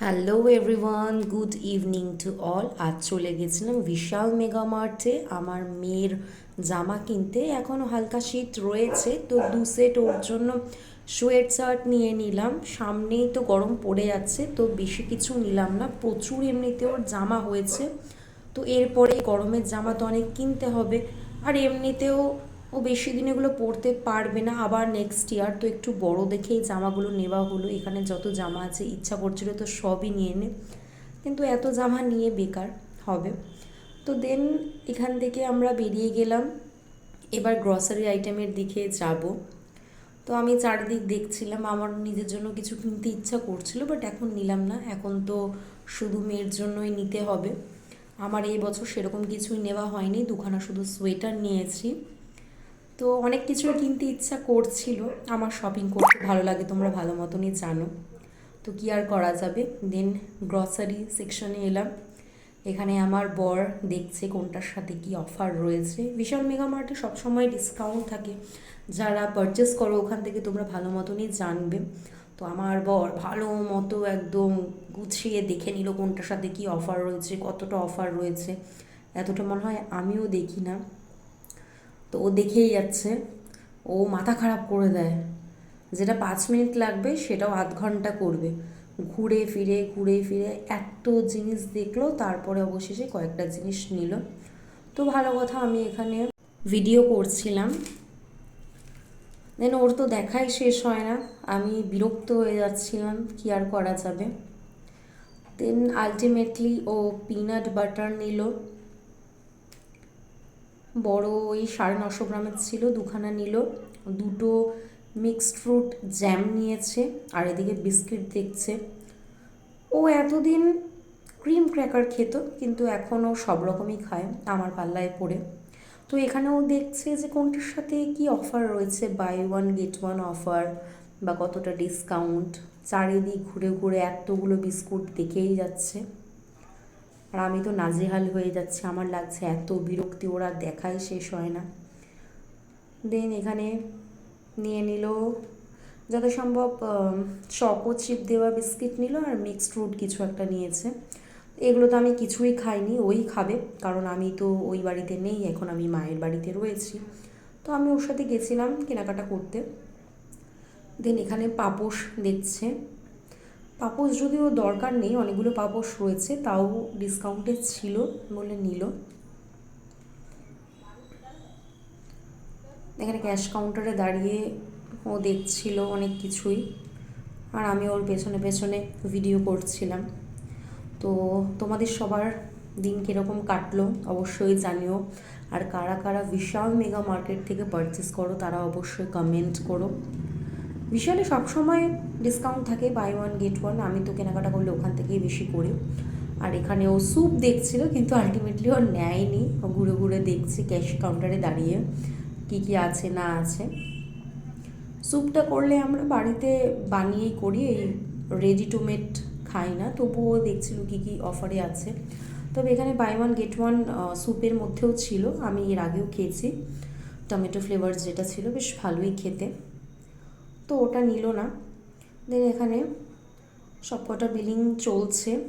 Hello everyone good evening to all আজ চলে গেছিলাম বিশাল মেগা মার্টে। আমার মেয়ের জামা কিনতে। এখনও হালকা শীত রয়েছে, তো দু সেট ওর জন্য সোয়েট শার্ট নিয়ে নিলাম। সামনেই তো গরম পড়ে যাচ্ছে, তো বেশি কিছু নিলাম না। প্রচুর এমনিতে ওর জামা হয়েছে। তো এরপরে গরমের জামা তো অনেক কিনতে হবে। আর এমনিতেও ও বেশি দিন এগুলো পরতে পারবে না। আবার নেক্সট ইয়ার তো একটু বড় দেখেই জামাগুলো নেওয়া হলো। এখানে যত জামা আছে, ইচ্ছা করছিল তো সবই নিয়ে নে। কিন্তু এত জামা নিয়ে বেকার হবে। তো দেন এখান থেকে আমরা বেরিয়ে গেলাম। এবার গ্রসারি আইটেমের দিকে যাব। তো আমি চারিদিক দেখছিলাম, আমার নিজের জন্য কিছু কিনতে ইচ্ছা করছিল বাট এখন নিলাম না। এখন তো শুধু মেয়ের জন্যই নিতে হবে। আমার এই বছর সেরকম কিছুই নেওয়া হয়নি। দুখানা শুধু সোয়েটার নিয়েছি। তো অনেক কিছুই কিনতে ইচ্ছা করছিল। আমার শপিং করতে ভালো লাগে, তোমরা ভালো মতনই জানো। তো কি আর করা যাবে? দেন গ্রসারি সেকশনে এলাম। এখানে আমার বর দেখছে কোনটার সাথে কি অফার রয়েছে। বিশাল মেগা মার্টে সবসময় ডিসকাউন্ট থাকে। যারা পারচেস করো, ওখান থেকে তোমরা ভালো মতনই জানবে। তো আমার বর ভালো মতো একদম গুছিয়ে দেখে নিল কোনটার সাথে কি অফার রয়েছে, কতটা অফার রয়েছে। এতটা মনে হয় আমিও দেখি না। তো ও দেখেই যাচ্ছে। ও মাথা খারাপ করে দেয়। যেটা পাঁচ মিনিট লাগবে, সেটাও আধ ঘণ্টা করবে। ঘুরে ফিরে ঘুরে ফিরে এত জিনিস দেখল, তারপরে অবশেষে কয়েকটা জিনিস নিল। তো ভালো কথা, আমি এখানে ভিডিও করছিলাম। দেন ওর তো দেখাই শেষ হয় না। আমি বিরক্ত হয়ে যাচ্ছিলাম, কি আর করা যাবে। দেন আলটিমেটলি ও পিনাট বাটার নিল। বড় ওই সাড়ে নশো গ্রামের ছিল, দুখানা নিল। দুটো মিক্সড ফ্রুট জ্যাম নিয়েছে, আর এদিকে বিস্কিট দেখছে। ও এতদিন ক্রিম ক্র্যাকার খেত, কিন্তু এখনও সব রকমই খায়, আমার পাল্লায় পড়ে। তো এখানেও দেখছে যে কোনটার সাথে কি অফার রয়েছে buy one get one offer বা কতটা ডিসকাউন্ট চারিদিক ঘুরে ঘুরে এতগুলো বিস্কুট দেখেই যাচ্ছে। আর আমি তো নাজেহাল হয়ে যাচ্ছে, আমার লাগছে এত বিরক্তি, ওরা দেখাই শেষ হয় না। দেন এখানে নিয়ে নিল যত সম্ভব চকো চিপ দেওয়া বিস্কিট নিল আর মিক্সড ফ্রুট কিছু একটা নিয়েছে। এগুলো তো আমি কিছুই খাইনি, ওই খাবে, কারণ আমি তো ওই বাড়িতে নেই, এখন আমি মায়ের বাড়িতে রয়েছি। তো আমি ওর সাথে গেছিলাম কেনাকাটা করতে। দেন এখানে পাপোশ দেখছে। পাপোশ যদিও দরকার নেই, অনেকগুলো পাপোশ রয়েছে, তাও ডিসকাউন্টে ছিল বলে নিল। এখানে ক্যাশ কাউন্টারে দাঁড়িয়ে ও দেখছিল অনেক কিছুই। আর আমি ওর পেছনে পেছনে ভিডিও করছিলাম। তো তোমাদের সবার দিন কীরকম কাটলো অবশ্যই জানিও। আর কারা কারা বিশাল মেগা মার্কেট থেকে পারচেস করো তারা অবশ্যই কমেন্ট করো। বিশালে সবসময় ডিসকাউন্ট থাকে বাই ওয়ান গেট ওয়ান আমি তো কেনাকাটা করলে ওখান থেকেই বেশি করি। আর এখানে ও স্যুপ দেখছিল, কিন্তু আলটিমেটলি ও নেয়নি। ও ঘুরে ঘুরে দেখছে ক্যাশ কাউন্টারে দাঁড়িয়ে, কী কী আছে, না আছে। স্যুপটা করলে আমরা বাড়িতে বানিয়েই করি, এই রেডি টু মেড খাই না। তবুও দেখছিল কী কী অফারে আছে। তবে এখানে বাই ওয়ান গেট ওয়ান স্যুপের মধ্যেও ছিল। আমি এর আগেও খেয়েছি। টমেটো ফ্লেভার যেটা ছিল, বেশ ভালোই খেতে। তো ওটা নিল না। দেন এখানে সব কটা বিলিং চলছে।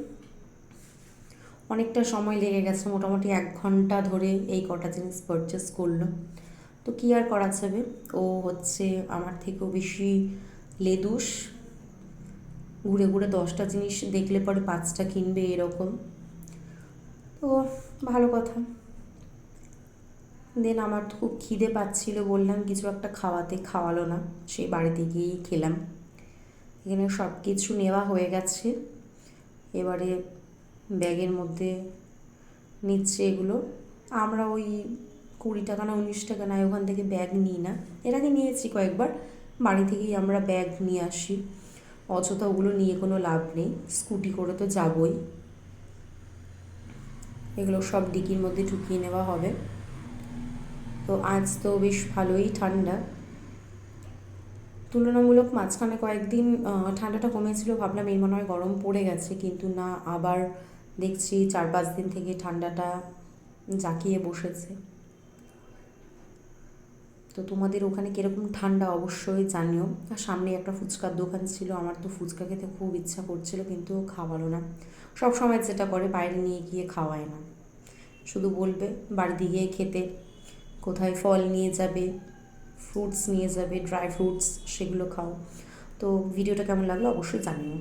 অনেকটা সময় লেগে গেছে, মোটামুটি এক ঘণ্টা ধরে এই কটা জিনিস পারচেস করল। তো কী আর করা যাবে? ও হচ্ছে আমার থেকেও বেশি লেদুস। ঘুরে ঘুরে দশটা জিনিস দেখলে পরে পাঁচটা কিনবে এরকম। তো ভালো কথা। দেন আমার তো খুব খিদে পাচ্ছিল, বললাম কিছু একটা খাওয়াতে, খাওয়ালো না। সেই বাড়িতে গিয়েই খেলাম। এখানে সব কিছু নেওয়া হয়ে গেছে। এবারে ব্যাগের মধ্যে নিচ্ছে এগুলো। আমরা ওই কুড়ি টাকা না উনিশ টাকা না, ওখান থেকে ব্যাগ নিই না। এর আগে নিয়েছি কয়েকবার। বাড়ি থেকেই আমরা ব্যাগ নিয়ে আসি। অযথা ওগুলো নিয়ে কোনো লাভ নেই। স্কুটি করে তো যাবই। এগুলো সব ডিকির মধ্যে ঢুকিয়ে নেওয়া হবে। তো আজ তো বেশ ভালোই ঠান্ডা। তুলনামূলক মাঝখানে কয়েকদিন ঠান্ডাটা কমেছিল, ভাবলাম এই মনে হয় গরম পড়ে গেছে, কিন্তু না, আবার দেখছি চার পাঁচ দিন থেকে ঠান্ডাটা জাঁকিয়ে বসেছে। তো তোমাদের ওখানে কীরকম ঠান্ডা অবশ্যই জানিও। আর সামনে একটা ফুচকার দোকান ছিল, আমার তো ফুচকা খেতে খুব ইচ্ছা করছিল, কিন্তু খাওয়ালো না। সব সময় যেটা করে, বাইরে নিয়ে গিয়ে খাওয়ায় না। শুধু বলবে, বাড়িতে গিয়ে খেতে। কোথায় ফল নিয়ে যাবে ফ্রুটস নিয়ে যাবে ড্রাই ফ্রুটস সেগুলো খাও। তো ভিডিওটা কেমন লাগল অবশ্যই জানিও।